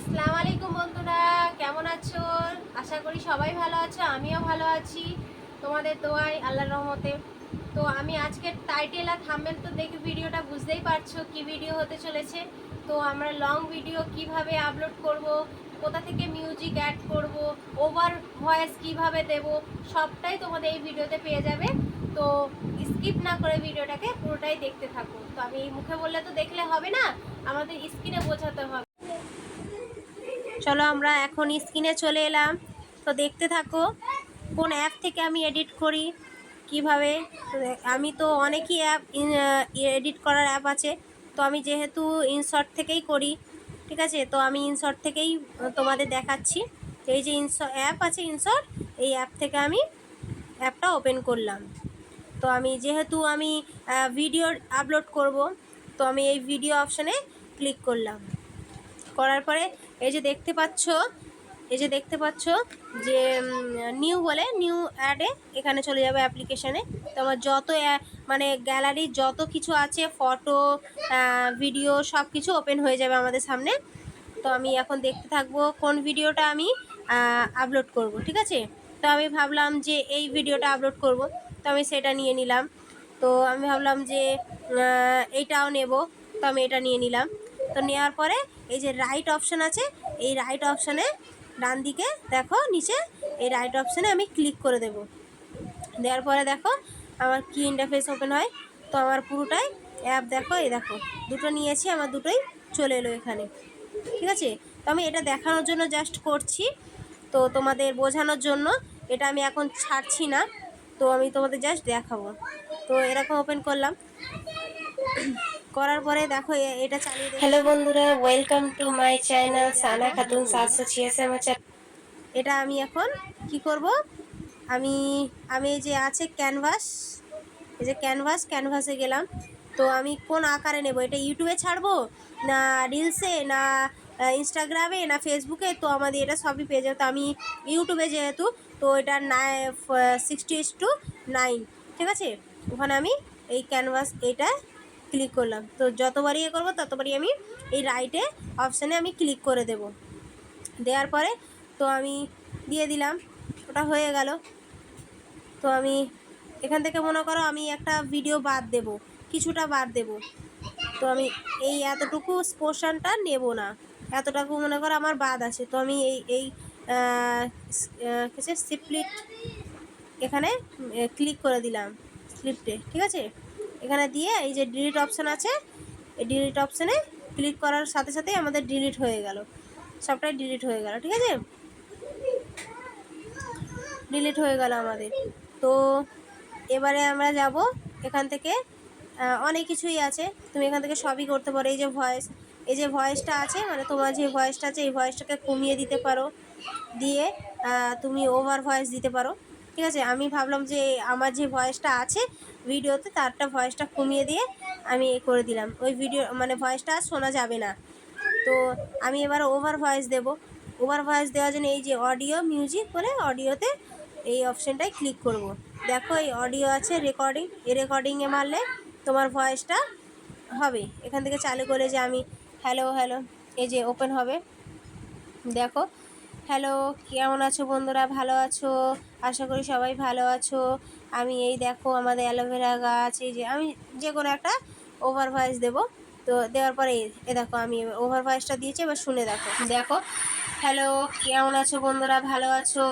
আসসালামু আলাইকুম বন্ধুরা, কেমন আছো? আশা করি সবাই ভালো আছো, আমিও ভালো আছি, তোমাদের দোয়াই আল্লাহর রহমতে। তো আমি আজকে টাইটেল আর থাম্বেল তো দেখে ভিডিওটা বুঝতেই পারছ কি ভিডিও হতে চলেছে। তো আমরা লং ভিডিও কীভাবে আপলোড করব, কোথা থেকে মিউজিক অ্যাড করব ওভার ভয়েস কীভাবে দেব, সবটাই তোমাদের এই ভিডিওতে পেয়ে যাবে। তো স্কিপ না করে ভিডিওটাকে পুরোটাই দেখতে থাকো। তো আমি মুখে বললে তো দেখলে হবে না, আমাদের স্ক্রিনে বোঝাতে হবে। চলো আমরা এখন স্ক্রিনে চলে এলাম। তো দেখতে থাকো, কোন অ্যাপ থেকে আমি এডিট করি, কীভাবে? আমি তো অনেকই অ্যাপ এডিট করার অ্যাপ আছে। তো আমি যেহেতু ইনশর্ট থেকেই করি, ঠিক আছে? তো আমি ইনশর্ট থেকেই তোমাদের দেখাচ্ছি। এই যে ইনশ অ্যাপ আছে ইনশর্ট এই অ্যাপ থেকে আমি অ্যাপটা ওপেন করলাম। তো আমি যেহেতু আমি ভিডিও আপলোড করব, তো আমি এই ভিডিও অপশানে ক্লিক করলাম। করার পরে এই যে দেখতে পাচ্ছ, এই যে দেখতে পাচ্ছ যে নিউ বলে নিউ অ্যাডে এখানে চলে যাবে অ্যাপ্লিকেশানে তো আমার যত মানে গ্যালারি যত কিছু আছে ফটো ভিডিও সব কিছু ওপেন হয়ে যাবে আমাদের সামনে। তো আমি এখন দেখতে থাকব কোন ভিডিওটা আমি আপলোড করব, ঠিক আছে? তো আমি ভাবলাম যে এই ভিডিওটা আপলোড করব, তো আমি সেটা নিয়ে নিলাম। তো আমি ভাবলাম যে এইটাও নেব, তো আমি এটা নিয়ে নিলাম। তো নেওয়ার পরে এই যে রাইট অপশান আছে, এই রাইট অপশানে ডান দিকে দেখো নিচে এই রাইট অপশানে আমি ক্লিক করে দেব। দেওয়ার পরে দেখো আমার কি ইন্টারফেস ওপেন হয়? তো আমার পুরোটাই অ্যাপ দেখো, এই দেখো, দুটো নিয়েছি, আমার দুটোই চলে এলো এখানে। ঠিক আছে? তো আমি এটা দেখানোর জন্য জাস্ট করছি। তো তোমাদের বোঝানোর জন্য এটা আমি এখন ছাড়ছি না। তো আমি তোমাদের জাস্ট দেখাবো। তো এরকম ওপেন করলাম। করার পরে দেখো এটা চালিয়ে হ্যালো বন্ধুরা welcome to my channel Sana Khatun সাতশো ছিয়াশি আমার এটা আমি এখন কি করব? আমি আমি এই যে আছে ক্যানভাস এই যে ক্যানভাস ক্যানভাসে গেলাম। তো আমি কোন আকারে নেব? এটা ইউটিউবে ছাড়বো? না রিলসে না ইনস্টাগ্রামে না ফেসবুকে তো আমাদের এটা সবই পেয়ে যাবে। তো আমি ইউটিউবে যেহেতু তো এটা নাই সিক্সটি টু নাইন ঠিক আছে? ওখানে আমি এই ক্যানভাস এটা ক্লিক করলাম। তো যতবারই ইয়ে করব, ততবারই আমি এই রাইটে অপশানে আমি ক্লিক করে দেবো। দেওয়ার পরে তো আমি দিয়ে দিলাম, ওটা হয়ে গেল। তো আমি এখান থেকে মনে করো আমি একটা ভিডিও বাদ দেব, কিছুটা বাদ দেব। তো আমি এই এতটুকু পোর্শনটা নেব না। এতটুকু মনে করো আমার বাদ আছে। তো আমি এই এই কিছু স্লিপলিট এখানে ক্লিক করে দিলাম স্লিপটে ঠিক আছে? এখানে দিয়ে এই যে ডিলিট অপশান আছে, এই ডিলিট অপশানে ক্লিক করার সাথে সাথেই আমাদের ডিলিট হয়ে গেল। সবটাই ডিলিট হয়ে গেল, ঠিক আছে? ডিলিট হয়ে গেল আমাদের। তো এবারে আমরা যাব এখান থেকে অনেক কিছুই আছে। তুমি এখান থেকে সবই করতে পারো। এই যে ভয়েস এই যে ভয়েসটা আছে মানে তোমার যে ভয়েসটা আছে, এই ভয়েসটাকে কমিয়ে দিতে পারো। দিয়ে তুমি ওভার ভয়েস দিতে পারো। ঠিক আছে? আমি ভাবলাম যে আমার যে ভয়েসটা আছে ভিডিওতে তারটা ভয়েসটা কমিয়ে দিয়ে আমি এ করে দিলাম। ওই ভিডিও মানে ভয়েসটা আর শোনা যাবে না। তো আমি এবার ওভার ভয়েস দেব। ওভার ভয়েস দেওয়ার জন্য এই যে অডিও মিউজিক বলে অডিওতে এই অপশানটায় ক্লিক করব। দেখো এই অডিও আছে রেকর্ডিং এই রেকর্ডিংয়ে মারলে তোমার ভয়েসটা হবে। এখান থেকে চালু করে যে আমি হ্যালো হ্যালো এই যে ওপেন হবে। দেখো। হ্যালো কেমন আছো বন্ধুরা? ভালো আছো? আশা করি সবাই ভালো আছো। আমি এই দেখো আমাদের অ্যালোভেরা গাছ এই যে আমি যে কোনো একটা ওভার ভয়েস দেবো। তো দেওয়ার পরে এই- এ দেখো আমি ওভার ভয়েসটা দিয়েছি এবার শুনে দেখো। দেখো হ্যালো কেমন আছো বন্ধুরা? ভালো আছো?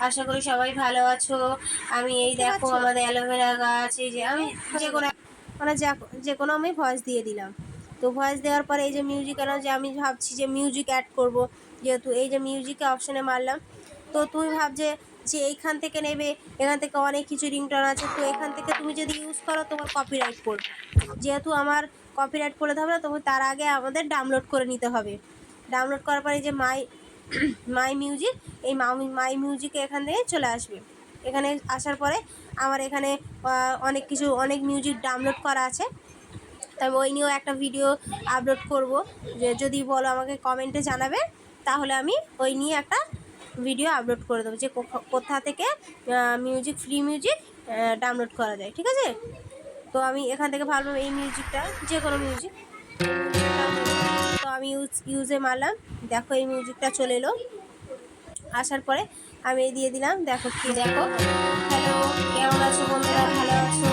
আশা করি সবাই ভালো আছো। আমি এই দেখো আমাদের অ্যালোভেরা গাছ এই যে আমি যে কোনো মানে যে কোনো আমি ভয়েস দিয়ে দিলাম। তো ভয়েস দেওয়ার পরে এই যে মিউজিক এলো যে আমি ভাবছি যে মিউজিক অ্যাড করব যেহেতু এই যে মিউজিকে অপশানে মারলাম। তো তুমি ভাব যে এইখান থেকে নেবে, এখান থেকে অনেক কিছু রিংটন আছে, তো এখান থেকে তুমি যদি ইউজ করো, তোমার কপিরাইট পড়বে। যেহেতু আমার কপিরাইট পড়ে না তবে তার আগে আমাদের ডাউনলোড করে নিতে হবে। ডাউনলোড করার পরে যে মাই মাই মিউজিক এই মাই মিউজিকে এখান থেকে চলে আসবে। এখানে আসার পরে আমার এখানে অনেক কিছু, অনেক মিউজিক ডাউনলোড করা আছে। তাই ওই নিয়েও একটা ভিডিও আপলোড করব। যে যদি বলো আমাকে কমেন্টে জানাবে, তাহলে আমি ওই নিয়ে একটা ভিডিও আপলোড করে দেবো যে কোথা- থেকে মিউজিক ফ্রি মিউজিক ডাউনলোড করা যায়, ঠিক আছে? তো আমি এখান থেকে ভাবলাম এই মিউজিকটা যে কোনো মিউজিক তো আমি ইউজ ইউজে মারলাম, দেখো এই মিউজিকটা চলে এলো। আসার পরে আমি এই দিয়ে দিলাম, দেখো কি, দেখো। হ্যালো কেমন আছো বন্ধুরা? ভালো আছো?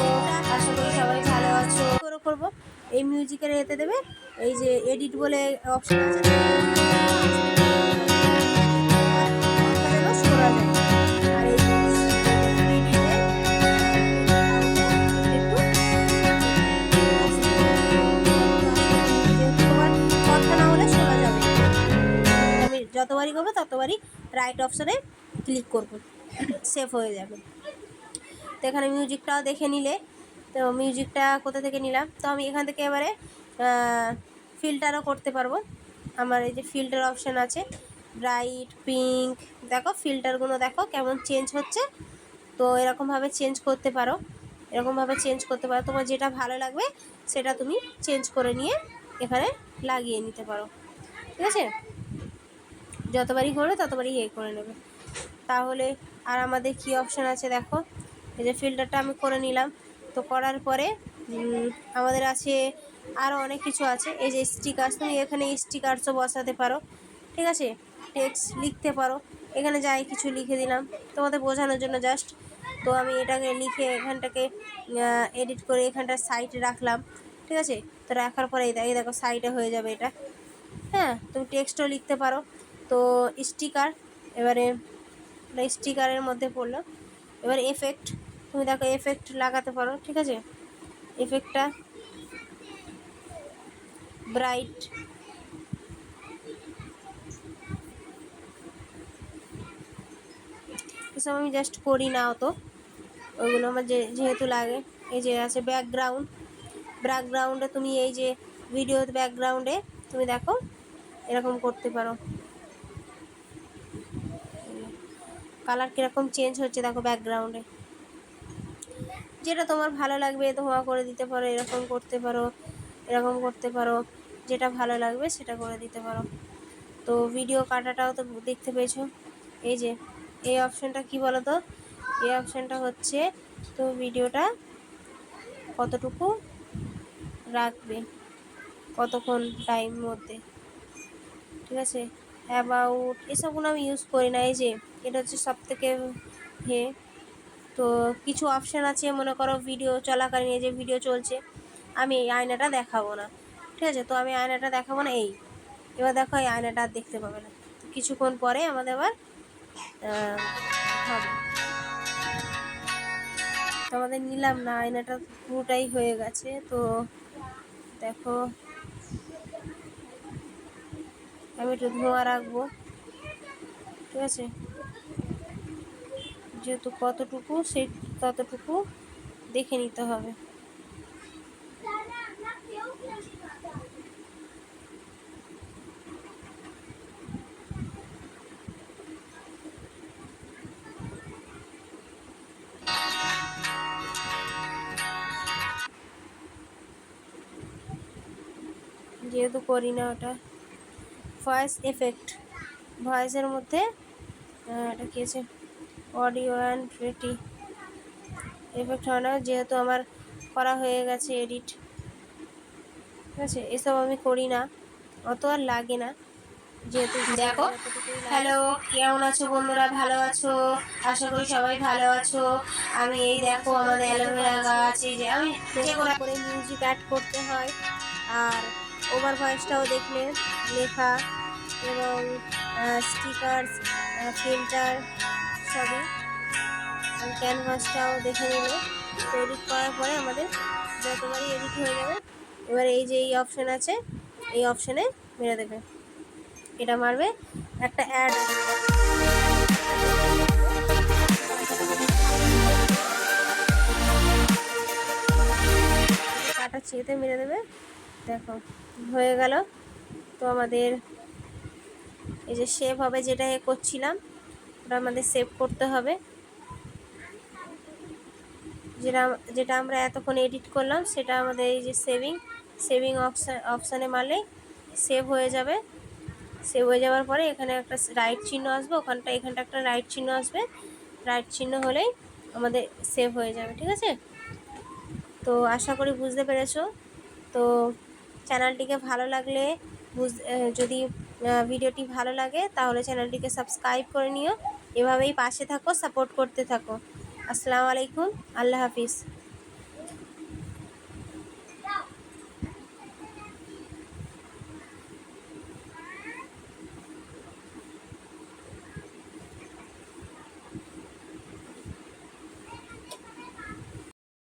আশা করি সবাই ভালো আছো। করে করব। এই মিউজিকের এতে দেবে, এই যে এডিট বলে অপশন আছে। যতবারই করব, ততবারই রাইট অপশানে ক্লিক করব। সেভ হয়ে যাবে। তো এখানে মিউজিকটাও দেখে নিলে। তো মিউজিকটা কোথা থেকে নিলাম? তো আমি এখান থেকে এবারে ফিল্টারও করতে পারব। আমার এই যে ফিল্টার অপশান আছে। ব্রাইট পিঙ্ক দেখো ফিল্টারগুলো দেখো কেমন চেঞ্জ হচ্ছে। তো এরকমভাবে চেঞ্জ করতে পারো। এরকমভাবে চেঞ্জ করতে পারো। তোমার যেটা ভালো লাগবে, সেটা তুমি চেঞ্জ করে নিয়ে এখানে লাগিয়ে নিতে পারো। ঠিক আছে? যতবারই করবে ততবারই ইয়ে করে নেবে। তাহলে আর আমাদের কি অপশান আছে দেখো? এই যে ফিল্টারটা আমি করে নিলাম। তো করার পরে আমাদের আছে আরও অনেক কিছু আছে। এই যে স্টিকার্স তুমি এখানে স্টিকার্সও বসাতে পারো। ঠিক আছে? টেক্সট লিখতে পারো। এখানে যাই কিছু লিখে দিলাম। তোমাদের বোঝানোর জন্য জাস্ট তো আমি এটাকে লিখে এখানটাকে এডিট করে এখানটা সাইডে রাখলাম। ঠিক আছে? তো রাখার পরে এই দেখো সাইডে হয়ে যাবে এটা। হ্যাঁ? তুমি টেক্সটও লিখতে পারো। তো স্টিকার এবারে স্টিকারের মধ্যে পড়ল। এবার এফেক্ট তুমি দেখো এফেক্ট লাগাতে পারো, ঠিক আছে? এফেক্টটা ব্রাইট এসব আমি জাস্ট করি না অত। ওইগুলো আমার যে, যেহেতু লাগে, এই যে আছে ব্যাকগ্রাউন্ড ব্যাকগ্রাউন্ডে তুমি এই যে ভিডিও ব্যাকগ্রাউন্ডে তুমি দেখো, এরকম করতে পারো। কালার কীরকম চেঞ্জ হচ্ছে দেখো ব্যাকগ্রাউন্ডে যেটা তোমার ভালো লাগবে, ধোঁয়া করে দিতে পারো, এরকম করতে পারো, এরকম করতে পারো, যেটা ভালো লাগবে সেটা করে দিতে পারো। তো ভিডিও কাটাটাও তো দেখতে পেয়েছ। এই যে, এই অপশানটা কি বলো তো এই অপশানটা হচ্ছে, তো ভিডিওটা কতটুকু রাখবে? কতক্ষণ টাইম মধ্যে? ঠিক আছে? অ্যাবাউট এসবগুলো আমি ইউজ করি না, এই যে এটা হচ্ছে সব থেকে হে। তো কিছু অপশান আছে, মনে করো ভিডিও চলাকালীন এই যে ভিডিও চলছে, আমি এই আয়নাটা দেখাবো না। ঠিক আছে? তো আমি আয়নাটা দেখাবো না, এই। এবার দেখো এই আয়নাটা আর দেখতে পাবে না। কিছুক্ষণ পরে আমাদের আবার হবে। আমাদের নিলাম না, আয়নাটা পুরোটাই হয়ে গেছে। তো দেখো, আমি একটু ধোঁয়া রাখব। ঠিক আছে? যেহেতু কতটুকু সেই ততটুকু দেখে নিতে হবে। যেহেতু করি না ওটা। Voice effect. ভয়েসের মধ্যে আহ, এটা কি আছে? Audio and রেটি। এফেক্ট হয় না যেহেতু আমার করা হয়ে গেছে এডিট। ঠিক আছে এসব আমি করি না। অত আর লাগে না। যেহেতু দেখো, হ্যালো কেমন আছো বন্ধুরা? ভালো আছো? আশা করি সবাই ভালো আছো। আমি এই দেখো আমাদের অ্যালোভেরা গাছ এই যে আমি করে করে মিউজিক অ্যাড করতে হয়। আর ওভার ভয়েসটাও দেখলে লেখা এবং স্টিকার ফিল্টার সবই ক্যানভাসটাও দেখে নিলে এডিট করার পরে আমাদের যতবারই এডিট হয়ে যাবে, এবার এই যে এই অপশান আছে, এই অপশানে মেরে দেবে। এটা মারবে একটা অ্যাড কাটা চেতে মেরে দেবে। দেখো, হয়ে গেল। তো আমাদের এই যে সেভ হবে যেটা এ করছিলাম ওটা আমাদের সেভ করতে হবে। যেটা যেটা আমরা এতক্ষণ এডিট করলাম, সেটা আমাদের এই যে সেভিং সেভিং অপশান অপশানে মারলে সেভ হয়ে যাবে। সেভ হয়ে যাওয়ার পরে এখানে একটা রাইট চিহ্ন আসবে, ওখানটা, এখানটা একটা রাইট চিহ্ন আসবে। রাইট চিহ্ন হলেই আমাদের সেভ হয়ে যাবে, ঠিক আছে? তো আশা করি বুঝতে পেরেছ। তো চ্যানেলটিকে ভালো লাগলে বুঝ যদি ভিডিওটি ভালো লাগে, তাহলে চ্যানেলটিকে সাবস্ক্রাইব করে নিও। এভাবেই পাশে থাকো সাপোর্ট করতে থাকো। আসসালামু আলাইকুম আল্লাহ হাফিজ।